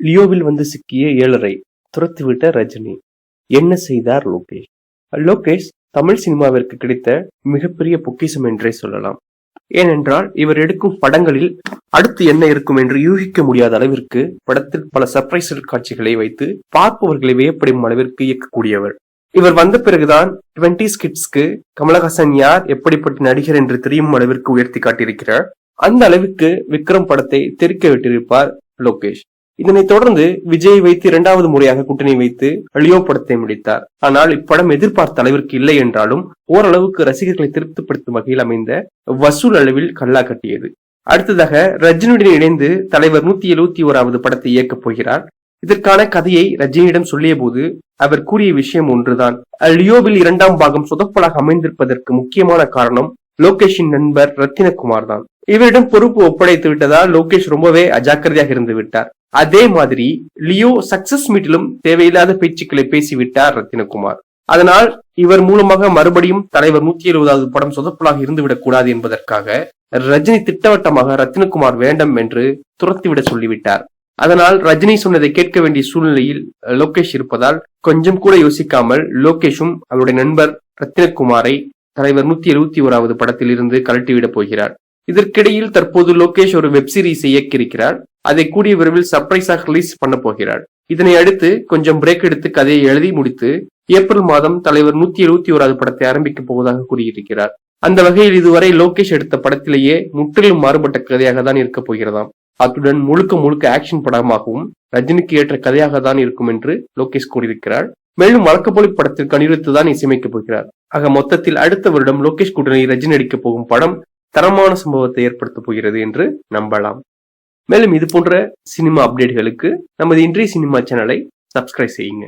லியோவில் வந்து சிக்கிய ஏழரை துரத்துவிட்ட ரஜினி. என்ன செய்தார் லோகேஷ்? லோகேஷ் தமிழ் சினிமாவிற்கு கிடைத்த மிகப்பெரிய பொக்கிஷம் என்றே சொல்லலாம். ஏனென்றால் இவர் எடுக்கும் படங்களில் அடுத்து என்ன இருக்கும் என்று யூகிக்க முடியாத அளவிற்கு படத்தில் பல சர்ப்ரைஸ் காட்சிகளை வைத்து பார்ப்பவர்களை வியப்படும் அளவிற்கு இயக்கக்கூடியவர். இவர் வந்த பிறகுதான் டுவெண்டி ஸ்கிட்ஸ்க்கு கமலஹாசன் யார் எப்படிப்பட்ட நடிகர் என்று தெரியும் அளவிற்கு உயர்த்தி காட்டியிருக்கிறார். அந்த அளவுக்கு விக்ரம் படத்தை தெரிக்க விட்டிருப்பார் லோகேஷ். இதனைத் தொடர்ந்து விஜய் வைத்து இரண்டாவது முறையாக கூட்டணி வைத்து லியோ படத்தை முடித்தார். ஆனால் இப்படம் எதிர்பார்த்த அளவிற்கு இல்லை என்றாலும் ஓரளவுக்கு ரசிகர்களை திருப்திப்படுத்தும் வகையில் அமைந்த வசூல் அளவில் கல்லா கட்டியது. அடுத்ததாக ரஜினியுடன் இணைந்து தலைவர் நூத்தி எழுபத்தி ஓராவது படத்தை இயக்கப் போகிறார். இதற்கான கதையை ரஜினியிடம் சொல்லிய போது அவர் கூறிய விஷயம் ஒன்றுதான். லியோவில் இரண்டாம் பாகம் சொதப்பலாக அமைந்திருப்பதற்கு முக்கியமான காரணம் லோகேஷின் நண்பர் ரத்தினகுமார் தான். இவரிடம் பொறுப்பு ஒப்படைத்து விட்டதால் லோகேஷ் ரொம்பவே அஜாக்கிரதையாக இருந்து விட்டார். அதே மாதிரி லியோ சக்சஸ் மீட்டிலும் தேவையில்லாத பேச்சுக்களை பேசிவிட்டார் ரத்தினகுமார். அதனால் இவர் மூலமாக மறுபடியும் தலைவர் நூத்தி எழுபதாவது படம் சொதப்பலாக இருந்துவிடக் கூடாது என்பதற்காக ரஜினி திட்டவட்டமாக ரத்தினகுமார் வேண்டாம் என்று துரத்திவிட சொல்லிவிட்டார். அதனால் ரஜினி சொன்னதை கேட்க வேண்டிய சூழ்நிலையில் லோகேஷ் இருப்பதால் கொஞ்சம் கூட யோசிக்காமல் லோகேஷும் அவருடைய நண்பர் ரத்தினகுமாரை தலைவர் நூத்தி எழுபத்தி ஓராவது படத்தில் இருந்து கழட்டிவிடப் போகிறார். இதற்கிடையில் தற்போது லோகேஷ் ஒரு வெப் சீரிஸ் இயக்கியிருக்கிறார். அதை கூடிய விரைவில் சர்ப்ரைஸாக ரிலீஸ் பண்ண போகிறார். இதனை அடுத்து கொஞ்சம் பிரேக் எடுத்து கதையை எழுதி முடித்து ஏப்ரல் மாதம் தலைவர் நூத்தி எழுபத்தி ஓராவது படத்தை ஆரம்பிக்கப் போவதாக கூறியிருக்கிறார். அந்த வகையில் இதுவரை லோகேஷ் எடுத்த படத்திலேயே முற்றிலும் மாறுபட்ட கதையாக தான் இருக்க போகிறதாம். அத்துடன் முழுக்க முழுக்க ஆக்ஷன் படமாகவும் ரஜினிக்கு ஏற்ற கதையாக தான் இருக்கும் என்று லோகேஷ் கூறியிருக்கிறார். மேலும் வழக்கப்போலி படத்திற்கு அனிருத்து தான் இசையமைக்கப் போகிறார். ஆக மொத்தத்தில் அடுத்த வருடம் லோகேஷ் கூட்டணி ரஜினி நடிக்கப் போகும் படம் தரமான சம்பவத்தை ஏற்படுத்தப் போகிறது என்று நம்பலாம். மேலும் இது போன்ற சினிமா அப்டேட்களுக்கு நமது இன்றைய சினிமா சேனலை சப்ஸ்கிரைப் செய்யுங்க.